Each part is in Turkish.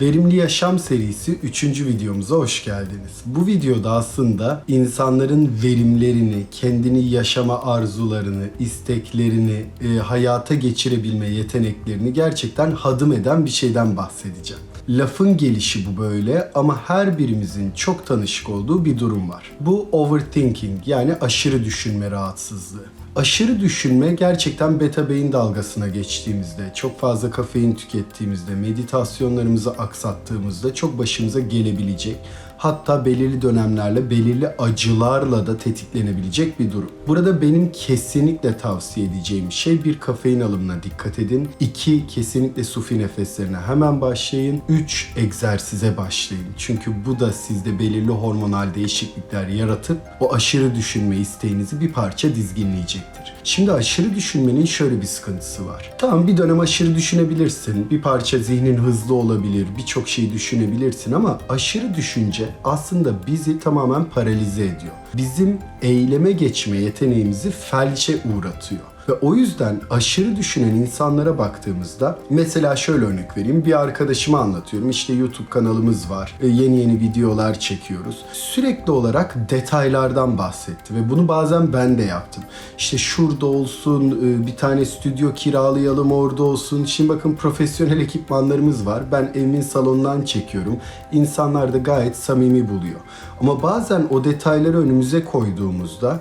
Verimli Yaşam serisi 3. videomuza hoş geldiniz. Bu videoda aslında insanların verimlerini, kendini yaşama arzularını, isteklerini, e, hayata geçirebilme yeteneklerini gerçekten hadım eden bir şeyden bahsedeceğim. Lafın gelişi bu böyle ama her birimizin çok tanışık olduğu bir durum var. Bu overthinking yani aşırı düşünme rahatsızlığı. Aşırı düşünme gerçekten beta beyin dalgasına geçtiğimizde, çok fazla kafein tükettiğimizde, meditasyonlarımızı aksattığımızda çok başımıza gelebilecek, hatta belirli dönemlerle, belirli acılarla da tetiklenebilecek bir durum. Burada benim kesinlikle tavsiye edeceğim şey bir kafein alımına dikkat edin. İki, kesinlikle sufi nefeslerine hemen başlayın. Üç, egzersize başlayın. Çünkü bu da sizde belirli hormonal değişiklikler yaratıp o aşırı düşünme isteğinizi bir parça dizginleyecektir. Şimdi aşırı düşünmenin şöyle bir sıkıntısı var. Tamam bir dönem aşırı düşünebilirsin. Bir parça zihnin hızlı olabilir. Birçok şeyi düşünebilirsin ama aşırı düşünce aslında bizi tamamen paralize ediyor. Bizim eyleme geçme yeteneğimizi felçe uğratıyor. Ve o yüzden aşırı düşünen insanlara baktığımızda mesela şöyle örnek vereyim. Bir arkadaşıma anlatıyorum. İşte YouTube kanalımız var. E, Yeni yeni videolar çekiyoruz. Sürekli olarak detaylardan bahsetti ve bunu bazen ben de yaptım. İşte şurada olsun, e, bir tane stüdyo kiralayalım orada olsun. Şimdi bakın profesyonel ekipmanlarımız var. Ben evimin salonundan çekiyorum. İnsanlar da gayet samimi buluyor. Ama bazen o detayları önümüze koyduğumuzda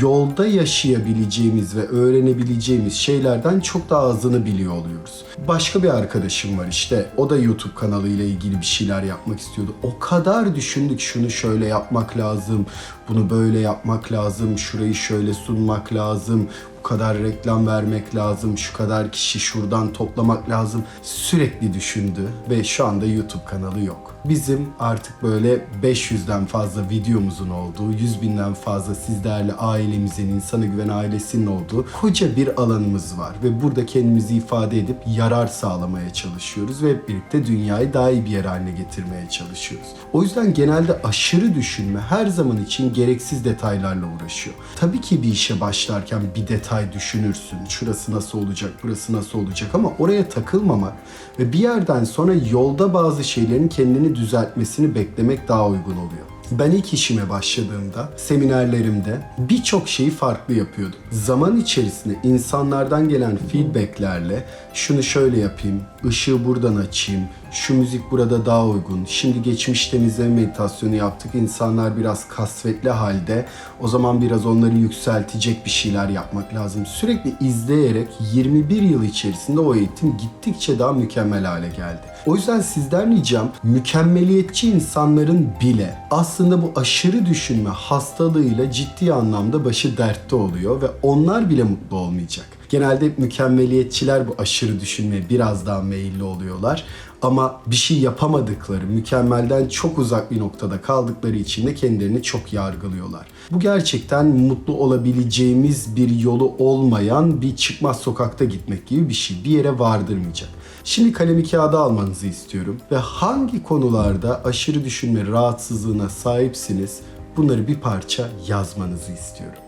yolda yaşayabileceğimiz ve öğrenebileceğimiz şeylerden çok daha azını biliyor oluyoruz. Başka bir arkadaşım var işte o da YouTube kanalıyla ilgili bir şeyler yapmak istiyordu. O kadar düşündük şunu şöyle yapmak lazım, bunu böyle yapmak lazım, şurayı şöyle sunmak lazım, kadar reklam vermek lazım, şu kadar kişi şuradan toplamak lazım. Sürekli düşündü ve şu anda YouTube kanalı yok. Bizim artık böyle 500'den fazla videomuzun olduğu, 100 binden fazla siz değerli ailemizin, insana güven ailesinin olduğu koca bir alanımız var. Ve burada kendimizi ifade edip yarar sağlamaya çalışıyoruz ve hep birlikte dünyayı daha iyi bir yer haline getirmeye çalışıyoruz. O yüzden genelde aşırı düşünme her zaman için gereksiz detaylarla uğraşıyor. Tabii ki bir işe başlarken bir detay düşünürsün. Şurası nasıl olacak, burası nasıl olacak ama oraya takılmamak ve bir yerden sonra yolda bazı şeylerin kendini düzeltmesini beklemek daha uygun oluyor. Ben ilk işime başladığımda seminerlerimde birçok şeyi farklı yapıyordum. Zaman içerisinde insanlardan gelen feedbacklerle şunu şöyle yapayım, ışığı buradan açayım, şu müzik burada daha uygun. Şimdi geçmiş temizleme meditasyonu yaptık. İnsanlar biraz kasvetli halde. O zaman biraz onları yükseltecek bir şeyler yapmak lazım. Sürekli izleyerek 21 yıl içerisinde o eğitim gittikçe daha mükemmel hale geldi. O yüzden sizden ricam mükemmeliyetçi insanların bile aslında bu aşırı düşünme hastalığıyla ciddi anlamda başı dertte oluyor ve onlar bile mutlu olmayacak. Genelde mükemmeliyetçiler bu aşırı düşünmeye biraz daha meyilli oluyorlar. Ama bir şey yapamadıkları, mükemmelden çok uzak bir noktada kaldıkları için de kendilerini çok yargılıyorlar. Bu gerçekten mutlu olabileceğimiz bir yolu olmayan bir çıkmaz sokakta gitmek gibi bir şey. Bir yere vardırmayacak. Şimdi kalemi kağıda almanızı istiyorum ve hangi konularda aşırı düşünme rahatsızlığına sahipsiniz bunları bir parça yazmanızı istiyorum.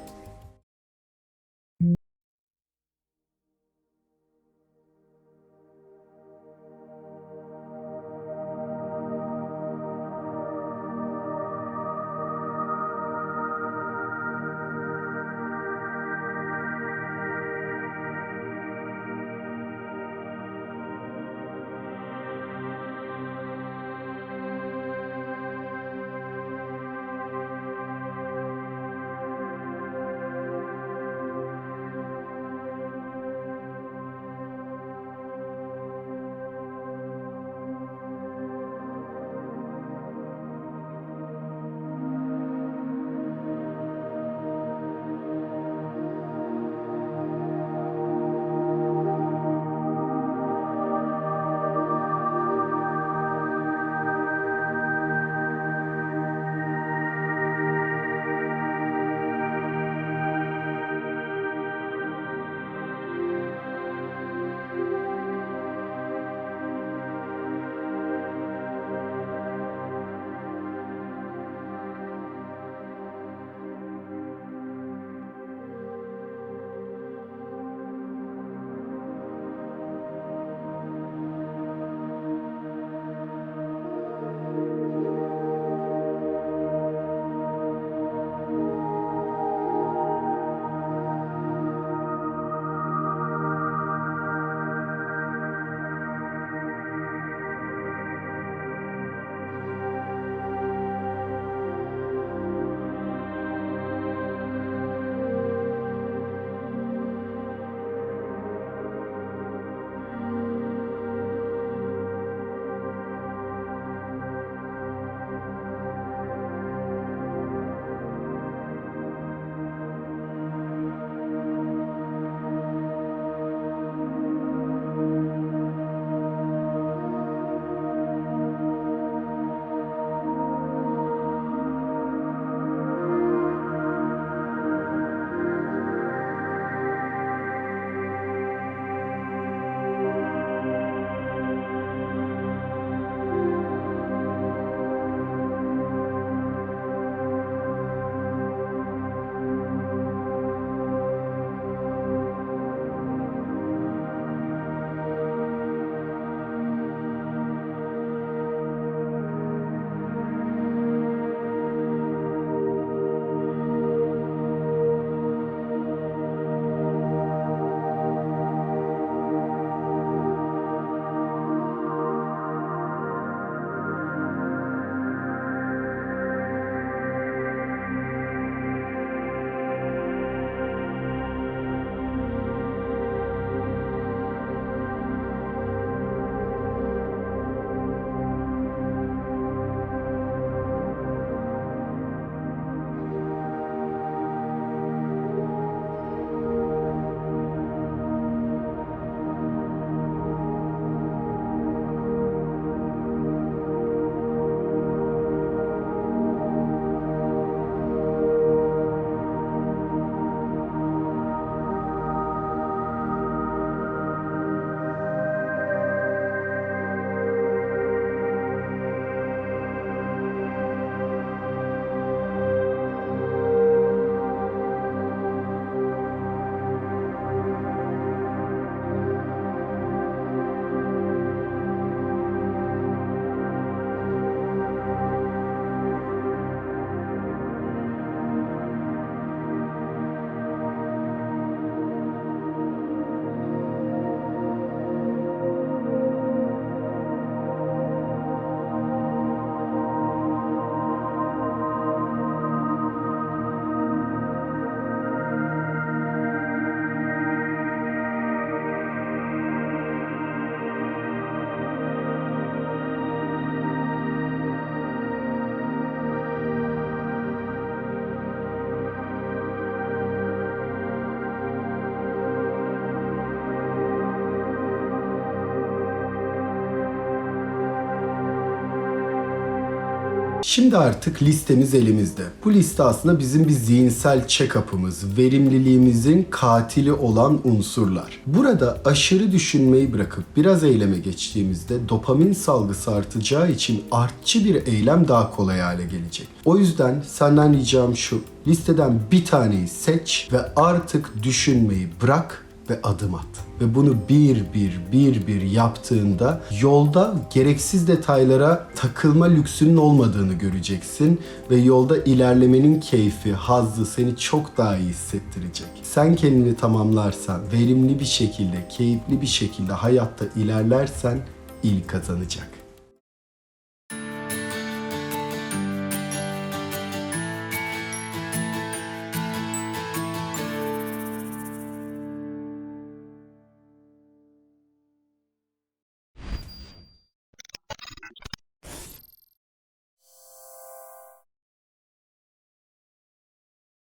Şimdi artık listemiz elimizde. Bu liste aslında bizim bir zihinsel check-up'ımız, verimliliğimizin katili olan unsurlar. Burada aşırı düşünmeyi bırakıp biraz eyleme geçtiğimizde dopamin salgısı artacağı için artçı bir eylem daha kolay hale gelecek. O yüzden senden ricam şu. Listeden bir taneyi seç ve artık düşünmeyi bırak ve adım at. Ve bunu bir bir bir bir yaptığında yolda gereksiz detaylara takılma lüksünün olmadığını göreceksin ve yolda ilerlemenin keyfi, hazzı seni çok daha iyi hissettirecek. Sen kendini tamamlarsan, verimli bir şekilde, keyifli bir şekilde hayatta ilerlersen il kazanacak.